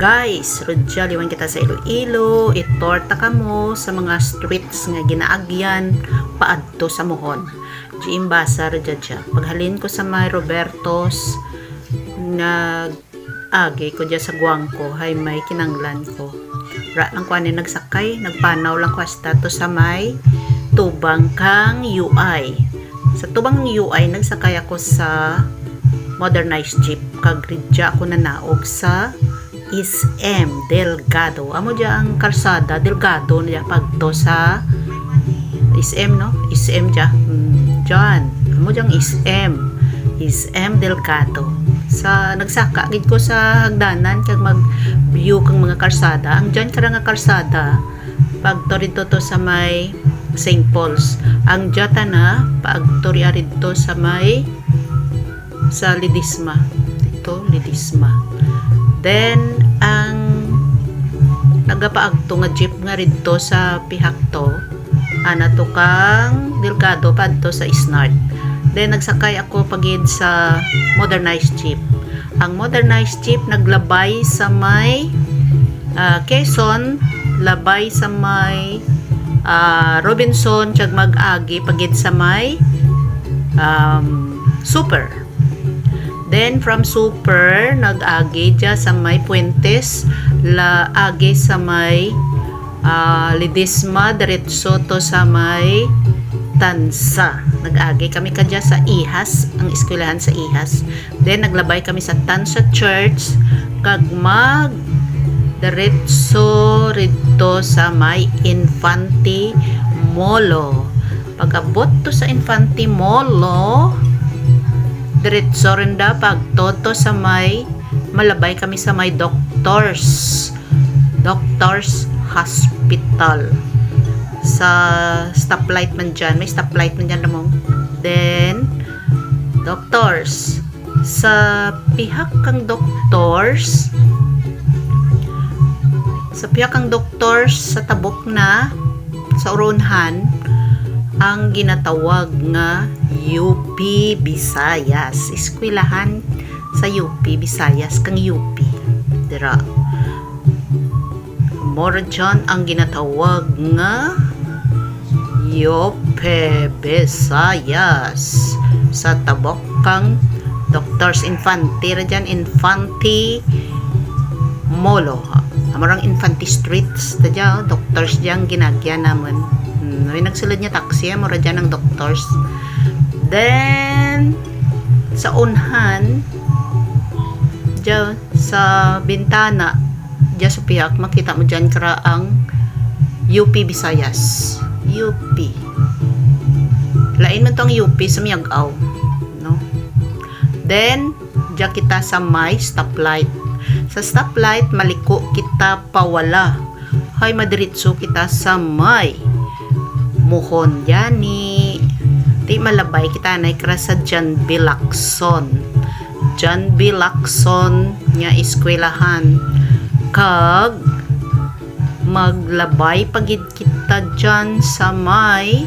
Guys, rodya liwan kita sa Iloilo, itorta ka mo sa mga streets nga ginaagyan paadto sa mohon. Di imbasa rodya dya. Paghalin ko sa may Robertos, nag agi ko dya sa guwangko, hay may kinanglan ko. Ra lang ko ani nagsakay, nagpanaw lang ko hasta to sa may tubang kang UI. Sa tubang UI, nagsakay ako sa modernized jeep. Kagridya ako na naog sa SM Delgado. Amo dya ang karsada Delgado na pagto sa SM no? SM dya. Hmm, dyan. Amo dyang SM. SM Delgado. Sa nagsaka gid ko sa hagdanan kag mag view kang mga karsada. Ang dyan kara nga karsada pagto rito to sa may St. Paul's. Ang jata na paagto rito sa may sa Lidisma. Dito, Lidisma. Then, ang nagapaagto nga jeep nga ridto sa pihakto, ana to kang Delgado padto sa Snart. Then, nagsakay ako pagid sa modernized jeep. Ang modernized jeep naglabay sa may uh, Quezon, labay sa may uh, Robinson, tsag mag-agi pagid sa may um, super. Then from super nag-agi dya sa may Puentes, la agi sa may uh, Lidisma diretso to sa may Tansa. Nag-agi kami kadya sa Ihas, ang eskwelahan sa Ihas. Then naglabay kami sa Tansa Church kag mag diretso rito sa may Infante Molo. Pagabot to sa Infante Molo, diretso rin da pagtoto sa may malabay kami sa may doctors. Doctors hospital. Sa stoplight man dyan. May stoplight man dyan namong then doctors. Sa pihak kang doctors sa pihak kang doctors sa tabok na sa Uronhan ang ginatawag nga UP Visayas. Eskwelahan sa UP Visayas kang UP. Dira. Mora dyan ang ginatawag nga Yope Visayas sa tabok kang Doctors Infante ra dyan Infante Molo amarang Infante Streets ta dyan doctors dyan ginagyan naman hmm, may nagsulod niya taxi mura dyan ang doctors. Then sa unhan dyan sa bintana dyan sa piyak makita mo dyan kara ang UP Visayas. UP lain man to ang UP sa Miyagaw no? Then dyan kita sa may stoplight. Sa stoplight maliko kita pawala hay madiritso kita sa may muhon yani. Ti malabay kita na sa John B. Lacson John B. Nga eskwelahan. Kag maglabay pagid kita dyan sa may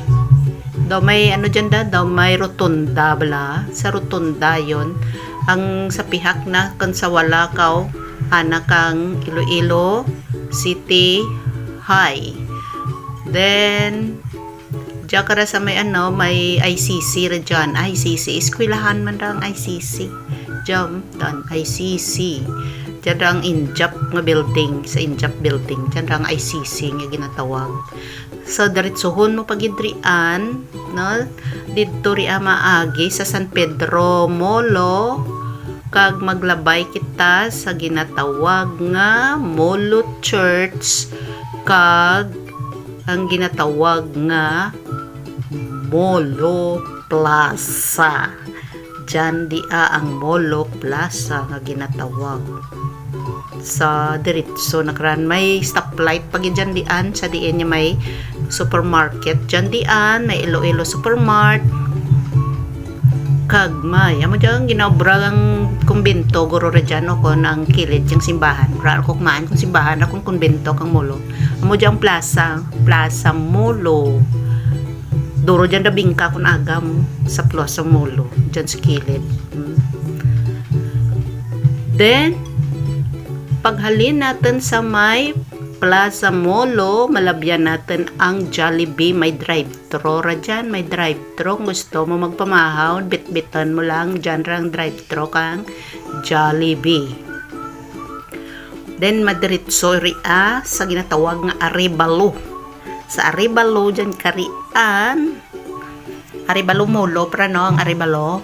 daw may ano dyan da? Daw may rotunda bala? Sa rotunda yon. Ang sa pihak na kan sa wala kaw anak kang Iloilo City High. Then Diyan ka sa may ano, may ICC ra dyan. ICC. Eskwelahan man ra ang ICC. Diyan, dan ICC. Diyan ra ang Injap nga building. Sa Injap building. Diyan ra ICC nga ginatawag. So, diretsohon mo pagidrian, no? Dito ri maagi sa San Pedro Molo kag maglabay kita sa ginatawag nga Molo Church kag ang ginatawag nga Molo Plaza. Diyan dia ang Molo Plaza nga ginatawag. Sa diretso na karan may stoplight pag diyan dian sa diin niya may supermarket. Diyan dian may Iloilo Supermart. Kag may amo diyan ginobra ang kumbento guro ra diyan ko ng kilid yung simbahan. Ra ko kumaan kung simbahan akong kumbento kang molo. Amo diyan plaza, Plaza Molo Duro dyan dabing ka kung agam sa Plaza Molo. Dyan sa kilid. Hmm. Then, paghalin natin sa may Plaza Molo, malabyan natin ang Jollibee. May drive-thru ra dyan. May drive-thru. Gusto mo magpamahaw, bit-bitan mo lang dyan rang drive-thru kang Jollibee. Then, madiritso ria sa ginatawag nga Aribalo. Sa Aribalo, dyan karian. Aribalo Molo, pra no, ang Aribalo.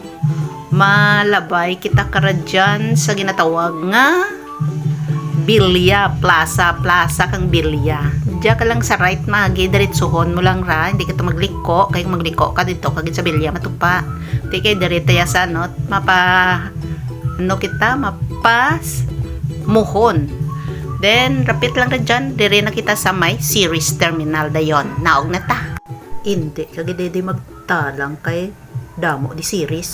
Malabay kita kara dyan sa ginatawag nga Bilya Plaza, Plaza kang Bilya. Diya ka lang sa right magi, diretsuhon mo lang ra, hindi ka to magliko, kay magliko ka dito kagid sa Bilya matupa. Di kay direta ya sa no, mapa ano kita, mapas muhon. Then, rapit lang na dyan, dire na kita sa may series terminal dayon. Naog na ta. Hindi, kagid di magtalang kay damo di series.